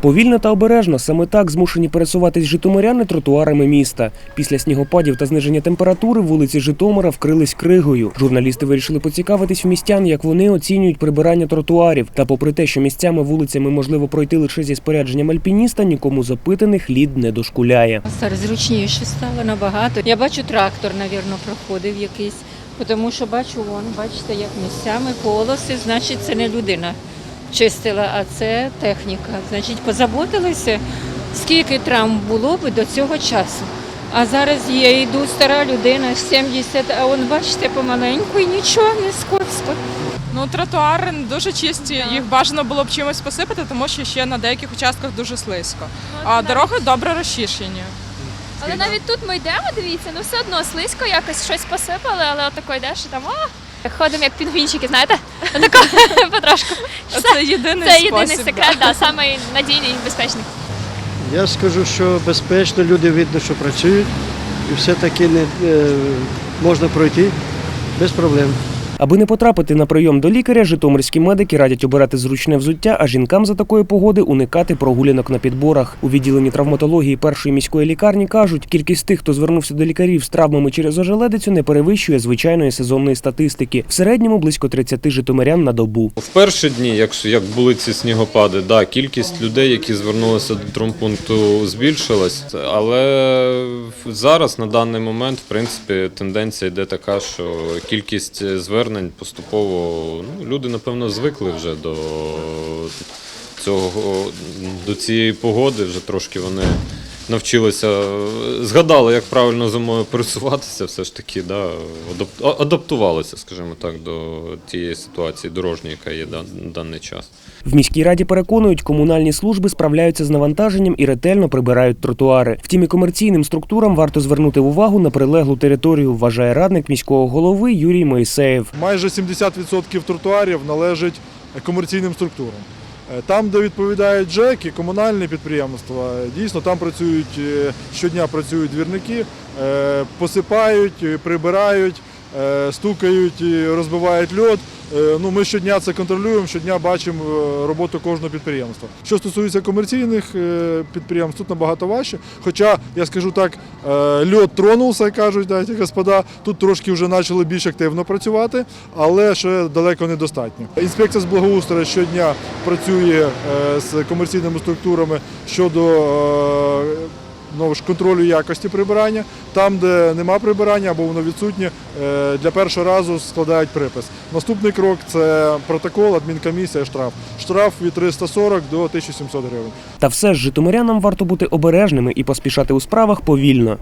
Повільно та обережно саме так змушені пересуватись житомиряни тротуарами міста. Після снігопадів та зниження температури вулиці Житомира вкрились кригою. Журналісти вирішили поцікавитись в містян, як вони оцінюють прибирання тротуарів. Та попри те, що місцями вулицями можливо пройти лише зі спорядженням альпініста, нікому запитаних лід не дошкуляє. Зараз зручніше стало набагато. Я бачу трактор, навірно, проходив якийсь, тому що бачу, вон, бачите, як місцями полоси, значить, це не людина чистила, а це техніка. Значить, позаботилися, скільки травм було б до цього часу. А зараз я йду стара людина, 70, а он, бачите, помаленьку і нічого не скользко. Ну, тротуари не дуже чисті, їх бажано було б чимось посипати, тому що ще на деяких участках дуже слизько. А дороги добре розчищені. Але навіть тут ми йдемо, дивіться, ну все одно слизько, якось щось посипали, але отако йдеш і там о! Ходимо як пінгвінчики, знаєте? Отако потрошку. Це єдиний Це спосіб. єдиний секрет, да, самий надійний і безпечний. Я скажу, що безпечно, люди видно, що працюють, і все-таки не, е, можна пройти без проблем. Аби не потрапити на прийом до лікаря, житомирські медики радять обирати зручне взуття, а жінкам за такої погоди уникати прогулянок на підборах. У відділенні травматології першої міської лікарні кажуть, кількість тих, хто звернувся до лікарів з травмами через ожеледицю, не перевищує звичайної сезонної статистики. В середньому близько 30 житомирян на добу. В перші дні, якщо як були ці снігопади, да, кількість людей, які звернулися до травмпункту, збільшилась. Але зараз на даний момент, в принципі, тенденція йде така, що кількість звернень поступово ну, люди, напевно, звикли вже до цього до цієї погоди. Вже трошки вони навчилися, згадали, як правильно зимою пересуватися, все ж таки, да, адап- адаптувалися, скажімо так, до тієї ситуації дорожньої, яка є на даний час. В міській раді переконують, комунальні служби справляються з навантаженням і ретельно прибирають тротуари. Втім, і комерційним структурам варто звернути увагу на прилеглу територію, вважає радник міського голови Юрій Моїсеєв. майже 70% тротуарів належить комерційним структурам. Е, Там, де відповідають Джек і комунальні підприємства, дійсно там працюють е, щодня працюють двірники, е, посипають, прибирають, стукають, і розбивають льод. Е, Ну, ми щодня це контролюємо, щодня бачимо е, роботу кожного підприємства. Що стосується комерційних е, підприємств, тут набагато важче. Хоча, я скажу так, е, льод тронувся, кажуть, да, господа. Тут трошки вже почали більш активно працювати, але ще далеко недостатньо. Інспекція з благоустрою щодня працює е, з комерційними структурами щодо е, знову ж контролю якості прибирання. Там, де нема прибирання або воно відсутнє, е, для першого разу складають припис. Наступний крок це протокол, адмінкомісія, штраф. Штраф від 340 до 1700 гривень. Та все ж житомирянам варто бути обережними і поспішати у справах повільно.